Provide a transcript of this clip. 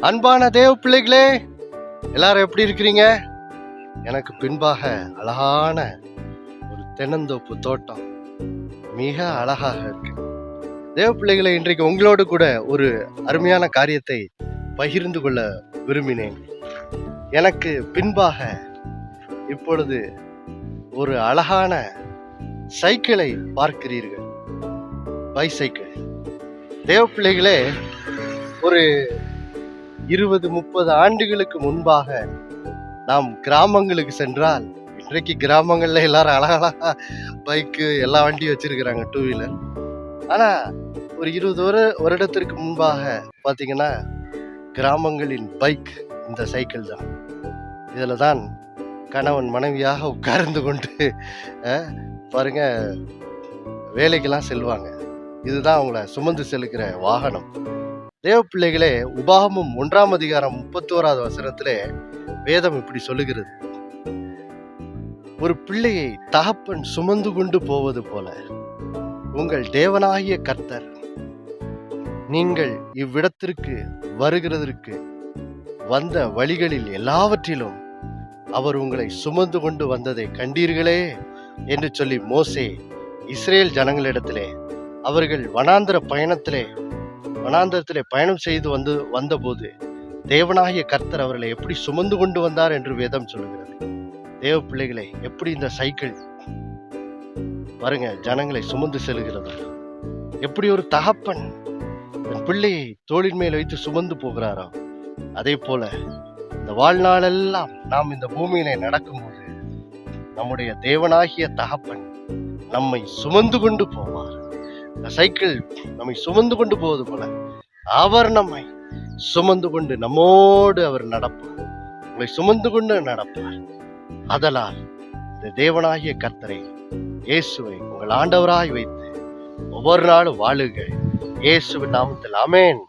அன்பான தேவ பிள்ளைகளே எல்லாரும் எப்படி இருக்கிறீங்க? எனக்கு பின்பாக அழகான ஒரு தென்னந்தோப்பு தோட்டம் மிக அழகாக இருக்கு. தேவ பிள்ளைகளை இன்றைக்கு உங்களோடு கூட ஒரு அருமையான காரியத்தை பகிர்ந்து கொள்ள விரும்பினேன். எனக்கு பின்பாக இப்பொழுது ஒரு அழகான சைக்கிளை பார்க்கிறீர்கள். பைசைக்கிள். தேவ பிள்ளைகளே ஒரு இருபது முப்பது ஆண்டுகளுக்கு முன்பாக நாம் கிராமங்களுக்கு சென்றால் இன்றைக்கு கிராமங்களில் எல்லாரும் அழகழகா பைக்கு எல்லா வண்டியும் வச்சிருக்கிறாங்க டூ வீலர் ஆனால் ஒரு இருபது வரு வருடத்திற்கு முன்பாக பார்த்தீங்கன்னா கிராமங்களின் பைக் இந்த சைக்கிள் தான். இதில் தான் கணவன் மனைவியாக உட்கார்ந்து கொண்டு பாருங்க வேலைக்கெல்லாம் செல்வாங்க. இதுதான் அவங்கள சுமந்து செலுக்கிற வாகனம். தேவ பிள்ளைகளே உபாகமும் ஒன்றாம் அதிகாரம் முப்பத்தோராவது வசனத்திலே வேதம் இப்படி சொல்லுகிறது. ஒரு பிள்ளையை தகப்பன் சுமந்து கொண்டு போவது போல உங்கள் தேவனாகிய கர்த்தர் நீங்கள் இவ்விடத்திற்கு வருகிறதற்கு வந்த வழிகளில் எல்லாவற்றிலும் அவர் உங்களை சுமந்து கொண்டு வந்ததை கண்டீர்களே என்று சொல்லி மோசே இஸ்ரேல் ஜனங்களிடத்திலே அவர்கள் வனாந்திர பயணத்திலே வனாந்தரத்திலே பயணம் செய்து வந்து வந்தபோது தேவனாகிய கர்த்தர் அவர்களை எப்படி சுமந்து கொண்டு வந்தார் என்று வேதம் சொல்லுகிறது. தேவ பிள்ளைகளை எப்படி இந்த சைக்கிள் பாருங்க ஜனங்களை சுமந்து செல்கிறது. எப்படி ஒரு தகப்பன் தன் பிள்ளையை தோளின் மேல் வைத்து சுமந்து போகிறாரோ அதே போல இந்த வாழ்நாளெல்லாம் நாம் இந்த பூமியிலே நடக்கும்போது நம்முடைய தேவனாகிய தகப்பன் நம்மை சுமந்து கொண்டு போவார். சைக்கிள் நம்மை சுமந்து கொண்டு போவது போல அவர் நம்மை சுமந்து கொண்டு நம்மோடு அவர் நடப்பார். உங்களை சுமந்து கொண்டு நடப்பார். அதலால் இந்த தேவனாகிய கர்த்தரை இயேசுவை உங்கள் ஆண்டவராய் வைத்து ஒவ்வொரு நாளும் வாழுங்கள். இயேசுவின் நாமத்தில் அமேன்